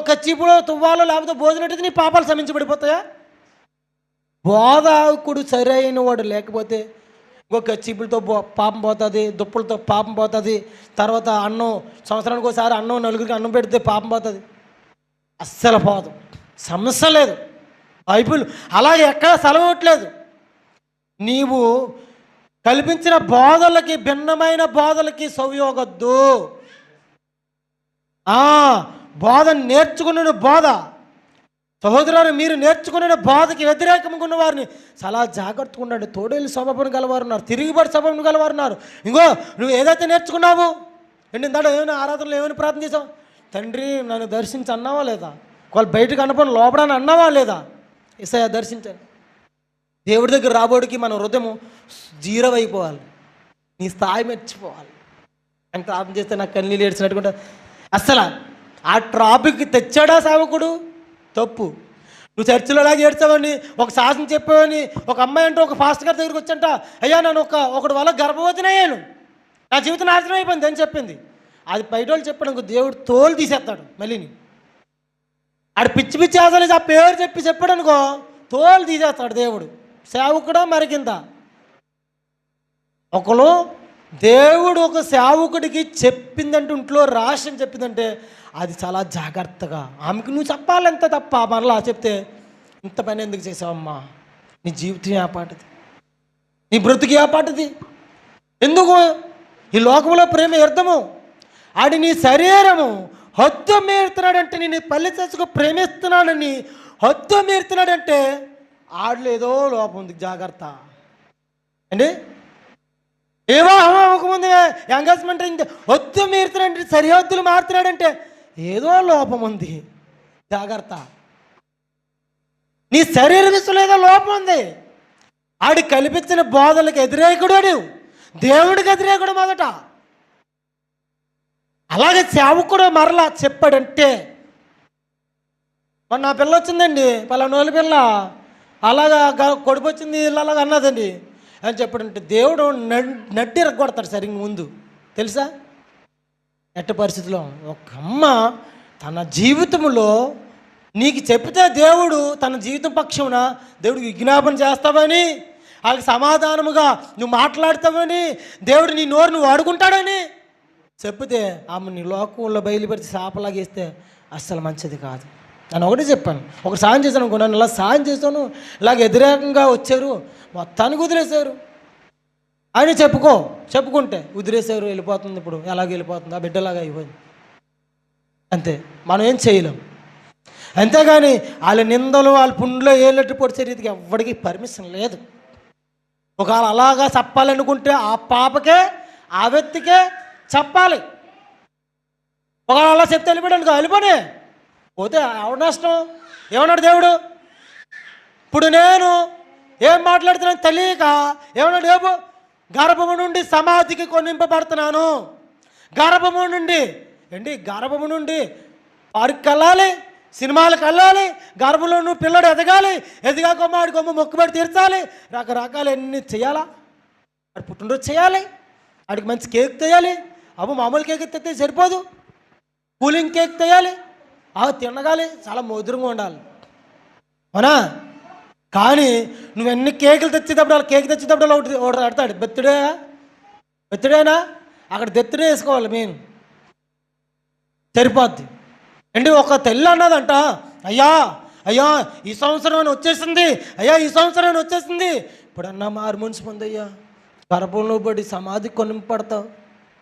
కచ్చిపులో తువ్వాలో లేకపోతే భోజనం నీ పాపాలు సమించబడిపోతాయా బోధాకుడు సరైన వాడు లేకపోతే ఇంకొక చీపులతో పాపం పోతుంది దుప్పులతో పాపం పోతుంది తర్వాత అన్నం సంవత్సరానికి ఒకసారి అన్నం నలుగురికి అన్నం పెడితే పాపం పోతుంది. అస్సలు పోదు. సమస్య లేదు. బైబుల్ అలాగే ఎక్కడ సెలవట్లేదు. నీవు కల్పించిన బోధలకి భిన్నమైన బోధలకి సవియోగద్దు. బోధ నేర్చుకున్న బోధ. సహోదరులు మీరు నేర్చుకునే బోధకి వ్యతిరేకంగా ఉన్న వారిని చాలా జాగ్రత్తగా ఉండండి. తోడేళ్ళు స్వభావం గలవారు ఉన్నారు తిరుగుబడి స్వభావం గలవారు ఉన్నారు ఇంకో నువ్వు ఏదైతే నేర్చుకున్నావు ఏంటి ఇందాక ఏమైనా ఆరాధనలు ఏమైనా ప్రార్థన చేసావు? తండ్రి నన్ను దర్శించి అన్నావా లేదా? వాళ్ళు బయటకు అనుకుని లోపడని అన్నావా లేదా? ఇసయ దర్శించాను దేవుడి దగ్గర రాబోడికి మన హృదయం జీరో అయిపోవాలి. నీ స్థాయి మెచ్చిపోవాలి. అని ప్రార్థన చేస్తే నాకు కన్నీళ్ళు ఏడ్చినట్టుకుంటా. అస్సలు ఆ ట్రాఫిక్ తెచ్చాడా సేవకుడు? తప్పు. నువ్వు చర్చిలో ఎలా చేర్చావని ఒక శాసనం చెప్పావని ఒక అమ్మాయి అంటే ఒక ఫాస్ట్ గారి దగ్గరికి వచ్చంట అయ్యా నేను ఒక ఒకటి వల్ల గర్భవతిని అయ్యాను. నా జీవితం నాశనం అయిపోయింది అని చెప్పింది. అది బయట వాళ్ళు చెప్పడం దేవుడు తోలు తీసేస్తాడు మళ్ళీని. ఆడు పిచ్చి పిచ్చి ఆశలు ఆ పేరు చెప్పి చెప్పాడు అనుకో తోలు తీసేస్తాడు దేవుడు. సేవకుడా మరికింత ఒకరు దేవుడు ఒక సేవకుడికి చెప్పిందంటే ఇంట్లో రహస్యం చెప్పిందంటే అది చాలా జాగ్రత్తగా. ఆమెకు నువ్వు చెప్పాలంతే తప్ప మరలా చెప్తే ఇంత పని ఎందుకు చేసావమ్మా? నీ జీవితం ఏపాటిది నీ బ్రతుకు ఏపాటిది ఎందుకు? ఈ లోకంలో ప్రేమ వ్యర్థము. ఆడి నీ శరీరము హద్దు మీరుతున్నాడంటే నేను పల్లె చేసుకు ప్రేమిస్తున్నాడని హద్దు మీరుతున్నాడంటే ఆడలేదో లోపం ఉంది. జాగ్రత్త. అండి? ఏవో అవ్వకముందు ఎంగేజ్మెంట్ అయింది హద్దు మీరుతున్నాడంటే సరిహద్దులు మారుతున్నాడంటే ఏదో లోపం ఉంది. జాగ్రత్త. నీ శరీర విషయంలో ఏదో లోపం ఉంది. ఆడి కల్పించిన బోధలకు వ్యతిరేకుడు వాడు. దేవుడికి వ్యతిరేకుడు మొదట. అలాగే సేవకుడు మరలా చెప్పాడంటే మొన్న నా పిల్ల వచ్చిందండి పలానోళ్ళ పిల్ల. అలాగా గ- కొడుకు వచ్చింది ఇల్లు అలాగా అన్నదండి. అని చెప్పడంటే దేవుడు నడ్డిరగొడతాడు సరిగ్గా ఇంక ముందు. తెలుసా? ఎట్ట పరిస్థితిలో ఒక అమ్మ తన జీవితంలో నీకు చెప్తే దేవుడు తన జీవితం పక్షమున దేవుడికి విజ్ఞాపన చేస్తావని వాళ్ళకి సమాధానముగా నువ్వు మాట్లాడతావని దేవుడు నీ నోరు నువ్వు వాడుకుంటాడని చెప్తే ఆమె నీ లోకంలో బయలుపెడితే శాపలాగేస్తే అస్సలు మంచిది కాదు. నేను ఒకటే చెప్పాను. ఒక సాయం చేశాను అనుకున్నాను నన్ను ఇలా సాయం చేశాను? ఇలాగ వ్యతిరేకంగా వచ్చారు. మొత్తానికి వదిలేశారు అని చెప్పుకో చెప్పుకుంటే వదిలేశారు వెళ్ళిపోతుంది ఇప్పుడు ఎలాగ వెళ్ళిపోతుంది ఆ బిడ్డలాగా అయిపోయింది. అంతే మనం ఏం చేయలేం. అంతేగాని వాళ్ళ నిందలు వాళ్ళ పుండ్లో ఏళ్ళట్టు పొడిచే రీతికి ఎవ్వడికి పర్మిషన్ లేదు. ఒకవేళ అలాగా చెప్పాలనుకుంటే ఆ పాపకే ఆ వ్యక్తికే చెప్పాలి. ఒకవేళ అలా చెప్తే వెళ్ళిపోయాడు వెళ్ళిపోనే. పోతే ఎవడు నష్టం? ఏమన్నాడు దేవుడు? ఇప్పుడు నేను ఏం మాట్లాడుతున్నాను తెలియక ఏమన్నాడు? ఏబు గర్భము నుండి సమాధికి కొనింపబడుతున్నాను. గర్భము నుండి ఏంటి? గర్భము నుండి పార్క్ వెళ్ళాలి సినిమాలకు వెళ్ళాలి గర్భంలో నువ్వు పిల్లడు ఎదగాలి ఎదిగాక మాడి కొమ్మ మొక్కుబడి తీర్చాలి రకరకాలు ఎన్ని చేయాలా? వాడు పుట్టినరోజు చేయాలి వాడికి మంచి కేక్ తెయాలి అబ్బో మామూలు కేక్ తెస్తే సరిపోదు. కూలింగ్ కేక్ తెయాలి ఆ తినగాలి చాలా మధురంగా ఉండాలి. అవునా? కానీ నువ్వు ఎన్ని కేకులు తెచ్చేటప్పుడు వాళ్ళు కేక్ తెచ్చేటప్పుడు వాళ్ళు ఒకటి ఒకటి అడతాడు బెత్తుడే? బెత్తుడేనా? అక్కడ దెత్తుడే వేసుకోవాలి మెయిన్ సరిపోద్ది. అండి ఒక తెల్ల అన్నదంట. అయ్యా అయ్యా ఈ సంవత్సరం అని వచ్చేసింది. అయ్యా ఈ సంవత్సరం అని వచ్చేసింది. ఇప్పుడు అన్న మారు మనిషి పొంది అయ్యా గర్భంలో పడి సమాధి కొనిపడతావు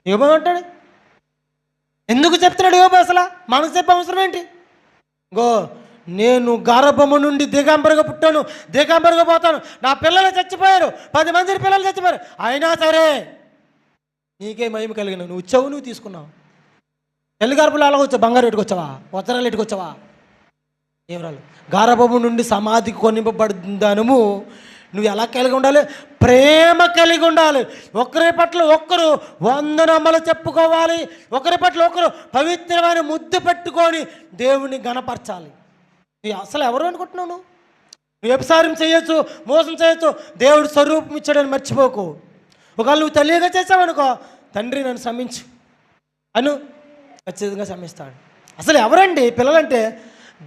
ఏమంటాడు ఎందుకు చెప్తున్నాడు యోబు అసలు? మనకు చెప్పే అవసరం ఏంటి? గో నేను గర్భము నుండి దిగంబరగా పుట్టాను దిగంబరగా పోతాను. నా పిల్లలు చచ్చిపోయారు. పది మంది పిల్లలు చచ్చిపోయారు. అయినా సరే నీకే మహిమ కలిగిన నువ్వు చెవు నువ్వు తీసుకున్నావు. తెల్లి గర్భలు అలా వచ్చావు? బంగారు పెట్టుకొచ్చావా వజ్రాలు పెట్టుకొచ్చావా ఏమరాలు గారభము నుండి సమాధికి కొనిపబడిందనము. నువ్వు ఎలా కలిగి ఉండాలి? ప్రేమ కలిగి ఉండాలి. ఒకరి పట్ల ఒక్కరు వందనమ్మలు చెప్పుకోవాలి. ఒకరి పట్ల ఒకరు పవిత్రమైన ముద్దు పెట్టుకొని దేవుని గణపరచాలి. నువ్వు అసలు ఎవరు అనుకుంటున్నావు నువ్వు? వ్యభిసారం చేయొచ్చు మోసం చేయొచ్చు దేవుడు స్వరూపం ఇచ్చాడని మర్చిపోకు. ఒకవేళ నువ్వు తెలియగా చేసావనుకో తండ్రి నన్ను శ్రమించు అను ఖచ్చితంగా శ్రమిస్తాడు అసలు ఎవరండి పిల్లలంటే?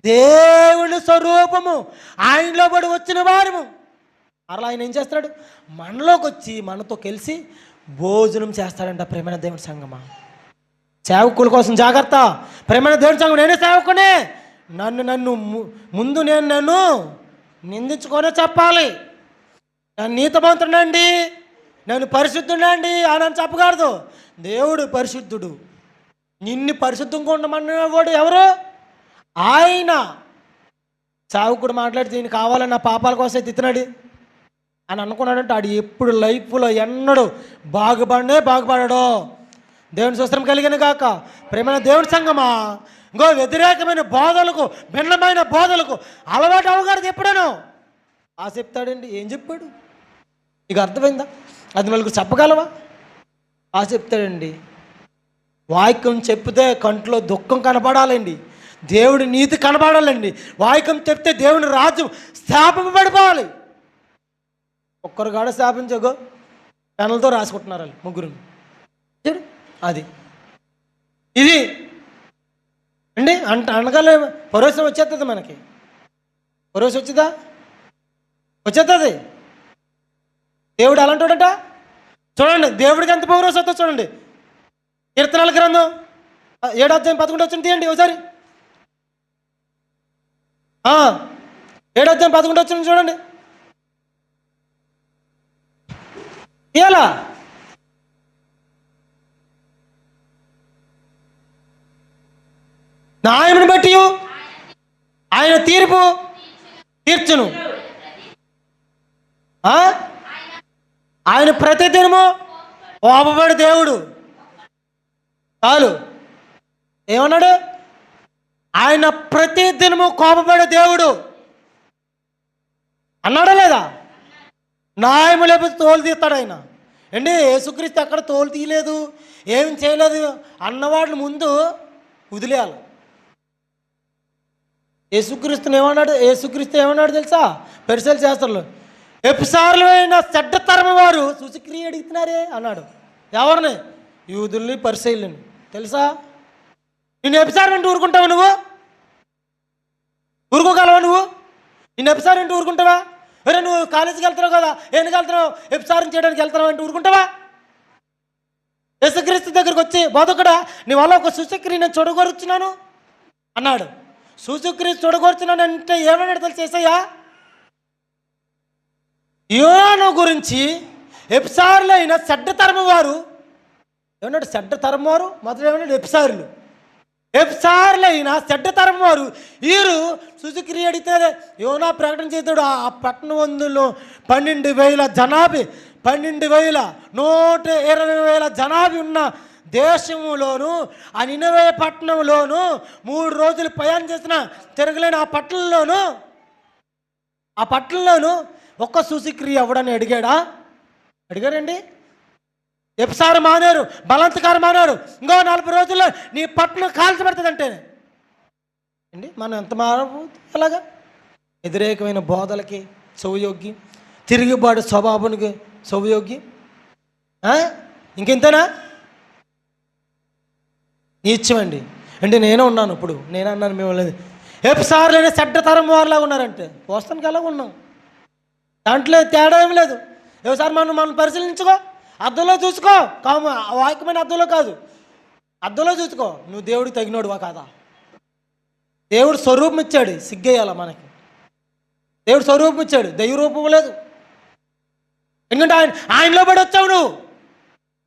దేవుని స్వరూపము ఆయనలో పడి వచ్చిన వారము. అలా ఆయన ఏం చేస్తాడు? మనలోకి వచ్చి మనతో కలిసి భోజనం చేస్తాడంట ప్రేమైన దేవుని సంగమా. సేవకుల కోసం జాగ్రత్త. ప్రేమైన దేవుని సంఘం నేనే సేవకునే. నన్ను నన్ను ము- ముందు నేను నన్ను నిందించుకొనే చెప్పాలి. నన్ను నీతమంతుడండి నన్ను పరిశుద్ధుడండి అని అని చెప్పకూడదు. దేవుడు పరిశుద్ధుడు. నిన్ను పరిశుద్ధంగా ఉండమన్నవాడు ఎవరు? ఆయన. సావుకుడు మాట్లాడి దీన్ని కావాలని నా పాపాల కోసం తిత్తినాడు అని అనుకున్నాడంటే ఆడు ఎప్పుడు లైఫ్లో ఎన్నడు బాగుపడనే బాగుపడాడు. దేవుని స్వస్త్రం కలిగిన కాక ప్రేమైన దేవుని సంగమా ఇంకో వ్యతిరేకమైన బోధలకు భిన్నమైన బోధలకు అలవాటు అవగారు ఎప్పుడేనో. ఆ చెప్తాడండి ఏం చెప్పాడు? నీకు అర్థమైందా? అది నలుగురు చెప్పగలవా? ఆ చెప్తాడండి వాక్యం చెప్తే కంట్లో దుఃఖం కనపడాలండి దేవుడి నీతి కనపడాలండి వాక్యం చెప్తే దేవుని రాజ్యం స్థాపింపబడిపోవాలి. ఒక్కరు కాడ స్థాపించగో పెనలతో రాసుకుంటున్నారు వాళ్ళు ముగ్గురు చూడు అది. ఇది. అండి అంట అనగానే పరోసం వచ్చేస్తుంది మనకి. పరోసం వచ్చిందా? వచ్చేస్తుంది దేవుడు అలాంటాడట? చూడండి దేవుడికి ఎంత పౌరోసం వస్తుందో చూడండి. కీర్తనాల గ్రంథం ఏడు అధ్యాయం పదకొండు వచ్చింది తీయండి ఒకసారి. ఏడు అధ్యాయం పదకొండు వచ్చింది చూడండి. ఎలా? న్యాయమును బట్టి ఆయన తీర్పు తీర్చును. ఆ? ఆయన ప్రతిదినము కోపపడి దేవుడు. చాలు. ఏమన్నాడు? ఆయన ప్రతి దినము కోపపడే దేవుడు. అన్నాడా లేదా? నాయము లేకపోతే తోలు తీస్తాడు ఆయన. అండి యేసుక్రీస్తు ఎక్కడ తోలు తీయలేదు? ఏం చేయలేదు? అన్నవాళ్ళు ముందు వదిలేయాలి. యేసుక్రీస్తుని ఏమన్నాడు? యేసుక్రీస్తు ఏమన్నాడు తెలుసా? పెరిసలు చేస్తారు ఎప్పుసార్లు అయిన చెడ్డ వారు సుచిక్రియ అడుగుతున్నారే అన్నాడు. ఎవరిని? యూదుల్ని పరిశైలని తెలుసా? నేను ఎప్సార్ అంటే ఊరుకుంటావా నువ్వు? ఊరుకోగలవా నువ్వు? నేను ఎప్సార్ అంటే ఊరుకుంటావా? అరే నువ్వు కాలేజీకి వెళ్తున్నావు కదా ఎందుకు వెళ్తున్నావు ఎప్సారం చేయడానికి వెళ్తున్నావు అంటే ఊరుకుంటావా? యేసుక్రీస్తు దగ్గరికి వచ్చి బోధకుడా నీ వల్ల ఒక సుచక్రి నేను చూడగోరుచున్నాను? అన్నాడు. సూచుక్రీస్తు చూడగోరుచున్నాను అంటే ఏమన్నాడు తెలుసు ఏసయ్యా యోనాను గురించి ఎప్సార్లు అయిన చెడ్డ తరము వారు. ఏమన్నాడు? చెడ్డ తరం వారు? మొదట ఏమన్నాడు? ఎప్సార్లు ఎప్సార్లు అయిన వారు. వీరు సుజుక్రియ అడిగితే యోనా ప్రకటన చేస్తాడు ఆ పట్టణవందులో పన్నెండు వేల జనాభి పన్నెండు వేల నూట ఇరవై వేల జనాభి ఉన్న దేశములోను ఆ నినవే పట్టణంలోను మూడు రోజులు ప్రయాణం చేసిన తిరగలేని ఆ పట్టణంలోను ఆ పట్టణంలోను ఒక్క సూచిక్రియ అవ్వడని అడిగాడా? అడిగారండి? ఎప్సారు మానేరు? బలంతకారు మానేరు? ఇంకో నలభై రోజుల్లో నీ పట్టణం కాల్చబడుతుందంటే. అండి మనం ఎంత మారవు అలాగా వ్యతిరేకమైన బోధలకి సౌయోగి తిరుగుబాటు స్వభావానికి సౌయోగి. ఇంకెంతనా? ఇంకెంతేనా అంటే నేనే ఉన్నాను ఇప్పుడు. నేనే అన్నాను మేము లేదు ఎప్సార్లైనా చెడ్డతరం వారిలాగా ఉన్నారంటే. పోస్తానికి అలాగ ఉన్నాం? దాంట్లో తేడా ఏం లేదు. ఎవసారి మనం మనం పరిశీలించుకో. అద్దంలో చూసుకో. కాము ఆ వాక్యమైన అద్దంలో కాదు. అద్దంలో చూసుకో. నువ్వు దేవుడికి తగినోడువా కాదా? దేవుడు స్వరూపం ఇచ్చాడు. సిగ్గేయాల మనకి. దేవుడు స్వరూపం ఇచ్చాడు. దైవ రూపం లేదు. ఎందుకంటే ఆయన ఆయనలో పడి వచ్చావు నువ్వు.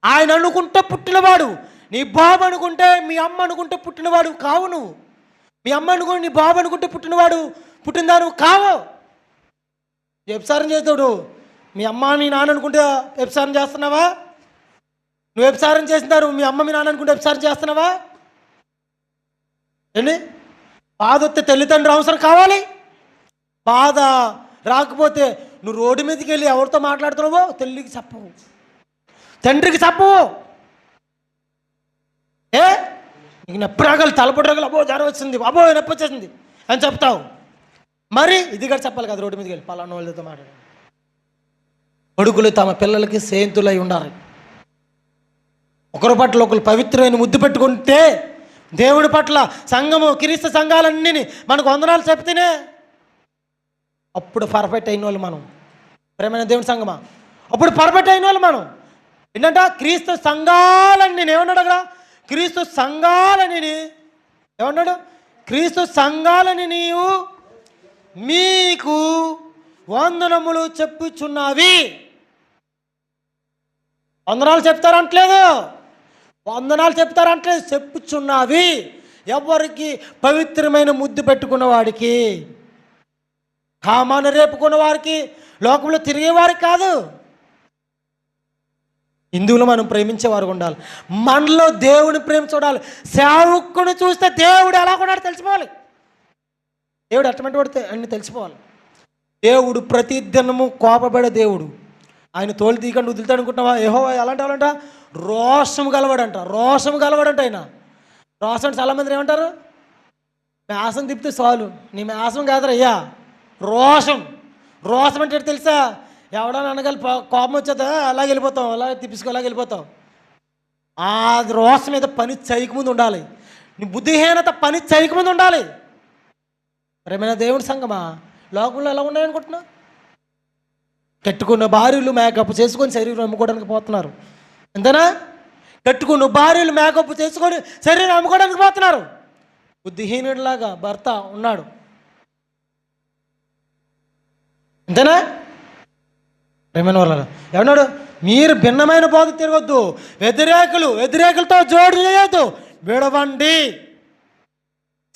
ఆయన అనుకుంటే పుట్టినవాడు. నీ బాబు అనుకుంటే మీ అమ్మ అనుకుంటే పుట్టినవాడు కావు నువ్వు. మీ అమ్మ అనుకుంటే నీ బాబు అనుకుంటే పుట్టినవాడు పుట్టిందా నువ్వు కావు. చేస్తావు చేస్తాడు మీ అమ్మ మీ నాన్న అనుకుంటే వ్యభిచారం చేస్తున్నావా? నువ్వు వ్యభిచారం చేసినారు మీ అమ్మ మీ నాన్న అనుకుంటే వ్యభిచారం చేస్తున్నావా? ఏంటి బాధ వస్తే తల్లిదండ్రులు అవసరం కావాలి. బాధ రాకపోతే నువ్వు రోడ్డు మీదకి వెళ్ళి ఎవరితో మాట్లాడుతున్నావో తల్లికి చెప్పవు తండ్రికి చెప్పవు ఏ? నీకు నొప్పి రాగలి తలపడి రాగలి అబ్బో జ్వరం వచ్చింది అబ్బో నొప్పి వచ్చేసింది అని చెప్తావు. మరి ఇది కూడా చెప్పాలి కదా రోడ్డు మీదకి వెళ్ళి. పలానా వాళ్ళతో మాట్లాడాలి కొడుకులు తమ పిల్లలకి సేంతులై ఉండాలి. ఒకరి పట్ల ఒకరు పవిత్రమైన ముద్దు పెట్టుకుంటే దేవుడి పట్ల సంఘము క్రీస్తు సంఘాలన్నీ మనకు వందనాలు చెప్తేనే అప్పుడు పర్ఫెక్ట్ అయిన వాళ్ళు మనం. ప్రేమైన దేవుని సంఘమా? అప్పుడు పర్ఫెక్ట్ అయిన వాళ్ళు మనం. ఏంటంట క్రీస్తు సంఘాలని నేను ఏమన్నాడు అక్కడ? క్రీస్తు సంఘాలని ఏమన్నాడు? క్రీస్తు సంఘాలని నీవు మీకు వందనములు చెప్పుచున్నావి. వందనాలు చెప్తారంటలేదు. వందనాలు చెప్తారంటలేదు. చెప్పుచున్నావి. ఎవరికి పవిత్రమైన ముద్దు పెట్టుకున్న వాడికి కామాన్ని రేపుకున్న వారికి లోకంలో తిరిగేవారికి కాదు. హిందువులు మనం ప్రేమించేవారు ఉండాలి. మనలో దేవుని ప్రేమ చూడాలి. సేవకుని చూస్తే దేవుడు ఎలా కొన్నాడు తెలిసిపోవాలి. దేవుడు అటువంటి వాడు అన్ని తెలిసిపోవాలి. దేవుడు ప్రతి దినము కోపబడే దేవుడు. ఆయన తోలు తీయకుండా వదులుతాడు అనుకుంటున్నావా? ఏహో ఎలాంటి వాళ్ళంట? రోషం గలవాడంట. రోషం గలవాడంట ఆయన. రోషం అంటే చాలామంది ఏమంటారు? మేసం తిప్పితే చాలు. నీ మేసం కాదురా అయ్యా. రోషం. రోషం అంటే తెలుసా? ఎవడన్నా అనగలి కోపం వచ్చేదా? అలాగే వెళ్ళిపోతాం. అలా తిప్పించుకో అలాగే వెళ్ళిపోతాం. ఆ రోషం మీద పని చేయకముందు ఉండాలి. నీ బుద్ధిహీనత పని చేయకముందు ఉండాలి. ప్రేమైన దేవుడి సంగమా లోకంలో ఎలా ఉన్నాయనుకుంటున్నావు? కట్టుకున్న భార్యలు మేకప్ చేసుకొని శరీరం అమ్ముకోవడానికి పోతున్నారు. ఎంతనా? కట్టుకున్న భార్యలు మేకప్ చేసుకొని శరీరం అమ్ముకోవడానికి పోతున్నారు. బుద్ధిహీనుడిలాగా భర్త ఉన్నాడు. అంతేనా ప్రేమైన వాళ్ళ ఏమన్నాడు? మీరు భిన్నమైన బోధ తిరగొద్దు. వ్యతిరేకులు వ్యతిరేకులతో జోడు చేయొద్దు. విడవండి.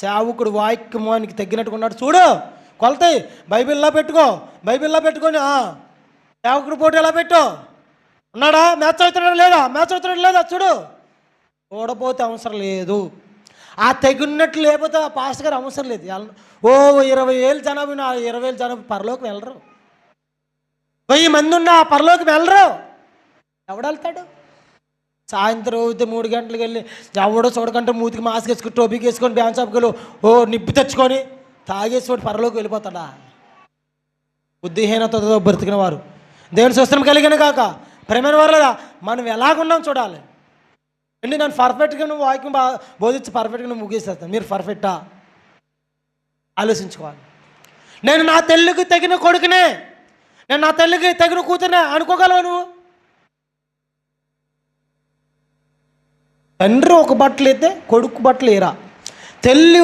సేవకుడు వాక్యమానికి తగ్గినట్టుగా ఉన్నాడు. చూడు కొలతాయి. బైబిల్లా పెట్టుకో. బైబిల్లా పెట్టుకొని సేవకుడు పోటీ ఎలా పెట్టు? ఉన్నాడా? మ్యాచ్ అవుతున్నాడు లేదా? మ్యాచ్ అవుతున్నాడు లేదా? చూడు. ఓడపోతే అవసరం లేదు. ఆ తెగున్నట్టు లేకపోతే ఆ పాస్టర్ గారు అవసరం లేదు. ఓ ఇరవై వేలు జనాభా నా ఇరవై వేలు జనాభా పరలోకి వెళ్ళరు. వెయ్యి మంది ఉన్న ఆ పరలోకి వెళ్ళరు. ఎవడెళ్తాడు సాయంత్రం అయితే మూడు గంటలకు వెళ్ళి ఎవడో చూడకంటే మూతికి మాస్క్ వేసుకుని టోపీకి వేసుకొని బ్యాన్ షాప్కి ఓ నిప్పు తెచ్చుకొని తాగేసి వాడు పరలోకి వెళ్ళిపోతాడా? బుద్ధిహీనతతో బ్రతికిన వారు. దేవుని స్వస్థం కలిగిన కాక ప్రేమైన వారు మనం ఎలాగున్నాం చూడాలి. అండి నేను పర్ఫెక్ట్గా నువ్వు వాక్యం బా బోధించి పర్ఫెక్ట్గా నువ్వు ముగిసేస్తాను. మీరు పర్ఫెక్టా ఆలోచించుకోవాలి. నేను నా తల్లికి తగిన కొడుకునే నేను నా తల్లికి తగిన కూతురునే అనుకోగలవు నువ్వు? తండ్రి ఒక బట్టలు అయితే కొడుకు బట్టలు ఏరా. తల్లి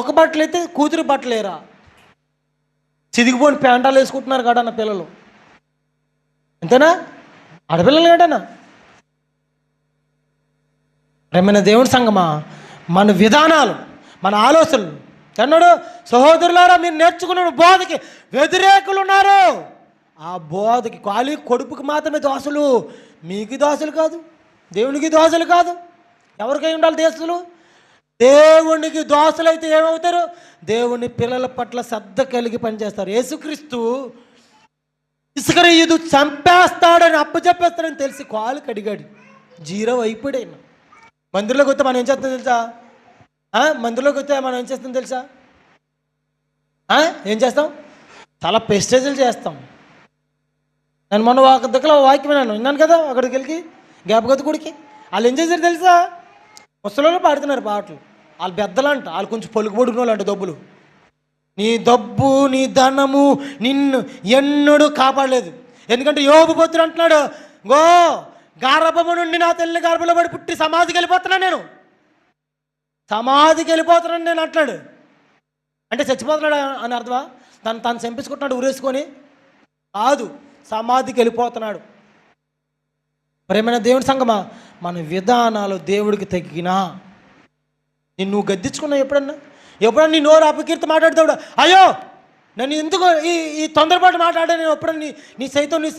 ఒక బట్టలు అయితే కూతురు బట్టలు ఏరా. చిదిగిపోని ప్యాంటాలు వేసుకుంటున్నారు కదా నా పిల్లలు. అంతేనా ఆడపిల్లలు కాడనా ప్రేమైన దేవుని సంగమా? మన విధానాలు మన ఆలోచనలు. అన్నాడు సహోదరులారా మీరు నేర్చుకున్న బోధకి వ్యతిరేకులు ఉన్నారు ఆ బోధకి ఖాళీ కొడుపుకి మాత్రమే దోశలు మీకు దోశలు కాదు దేవునికి దోశలు కాదు. ఎవరికై ఉండాలి దేశలు దేవునికి దోశలు అయితే ఏమవుతారు? దేవుని పిల్లల పట్ల శ్రద్ధ కలిగి పనిచేస్తారు. యేసుక్రీస్తు ఇసుకర ఇది చంపేస్తాడని అప్పచెప్పేస్తాడని తెలిసి కాలు కడిగాడు. జీరో అయిపోయాడు. మందిరంలోకి వస్తే మనం ఏం చేస్తాం తెలుసా? మందిరంలోకి వస్తే మనం ఏం చేస్తాం తెలుసా? ఏం చేస్తాం? చాలా పెస్టేజీలు చేస్తాం. నేను మొన్న ఒక దగ్గర వాక్యం విన్నాను. విన్నాను కదా? అక్కడికి వెళ్ళి జ్ఞాపకత గుడికి వాళ్ళు ఏం చేశారు తెలుసా? ముసలిలో పాడుతున్నారు పాటలు. వాళ్ళు పెద్దలంట వాళ్ళు కొంచెం పలుకుబడుకున్న వాళ్ళు అంట దబ్బులు నీ దబ్బు నీ ధనము నిన్ను ఎన్నడూ కాపాడలేదు. ఎందుకంటే యోగు పుత్రుడు అంటున్నాడు గో గర్భము నుండి నా తల్లి గర్భంలో పడి పుట్టి సమాధికి వెళ్ళిపోతున్నాను నేను. సమాధికి వెళ్ళిపోతున్నాను నేను అంటున్నాడు. అంటే చచ్చిపోతున్నాడు అని అర్థమా? తను తను చంపించుకుంటున్నాడు ఊరేసుకొని. కాదు సమాధికి వెళ్ళిపోతున్నాడు. ప్రేమైన దేవుని సంగమా మన విధానాలు దేవుడికి తగ్గినా నేను నువ్వు గద్దించుకున్నావు ఎప్పుడన్నా? ఎప్పుడన్నా నీ నోరు అపకీర్తి మాట్లాడతాడు. అయ్యో నన్ను ఎందుకు ఈ ఈ తొందరపాటు మాట్లాడా నేను ఎప్పుడన్నా నీ నీ సైతం నీ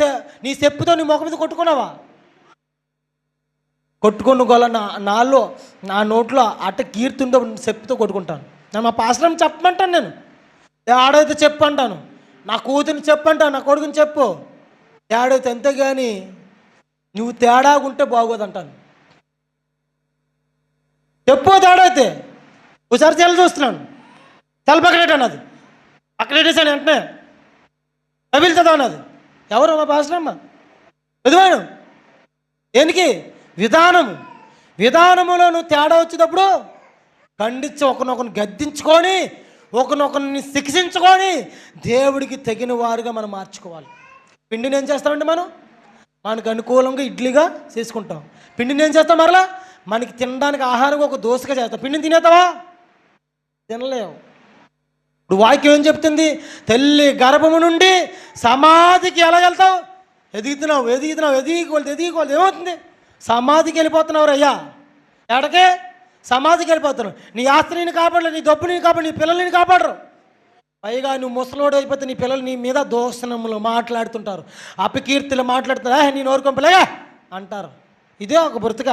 నీ చెప్పుతో నీ ముఖం మీద కొట్టుకున్నావా? కొట్టుకున్న గొల్ల నా నాలో నా నోట్లో అట్ట కీర్తుందో చెప్పుతో కొట్టుకుంటాను. నేను మా పాశ్రం చెప్పమంటాను నేను. ఆడైతే చెప్పు అంటాను నా కూతురిని చెప్పంటాను నా కొడుకుని చెప్పు. తేడైతే అంతే కానీ నువ్వు తేడాగుంటే బాగోదంటాను. చెప్పు తేడైతే ఒకసారి తెల్ల చూస్తున్నాను. తెల్ల పక్కనెట్టాను అది పక్కనెట్టేసాను వెంటనే. కబిల్తుందా అన్నది ఎవరు మా పాశ్రమ్మ చదివాను దేనికి? విధానము. విధానములో నువ్వు తేడా వచ్చేటప్పుడు ఖండించి ఒకనొకరిని గద్దించుకొని ఒకనొకరిని శిక్షించుకొని దేవుడికి తగిన వారుగా మనం మార్చుకోవాలి. పిండిని ఏం చేస్తామండి మనం? మనకు అనుకూలంగా ఇడ్లీగా చేసుకుంటాం. పిండిని ఏం చేస్తాం మరలా? మనకి తినడానికి ఆహారంగా ఒక దోశగా చేస్తాం. పిండిని తినేస్తావా? తినలేవు ఇప్పుడు వాక్యం ఏం చెప్తుంది? తల్లి గర్భము నుండి సమాధికి ఎలా వెళ్తావు? ఎదుగుతున్నావు ఎదుగుతున్నావు ఎదిగికోలేదు ఎదిగికోలేదు ఏమవుతుంది? సమాధికి వెళ్ళిపోతున్నావు అయ్యా ఎడకే సమాధికి వెళ్ళిపోతున్నావు. నీ ఆస్తిని కాపాడలేదు నీ డబ్బుని కాపాడు నీ పిల్లల్ని కాపాడరు. పైగా నువ్వు ముసలోడు అయిపోతే నీ పిల్లలు నీ మీద దోషణములు మాట్లాడుతుంటారు. అపకీర్తులు మాట్లాడుతున్నా నీ నోరు అంటారు. ఇదే ఒక బ్రతుక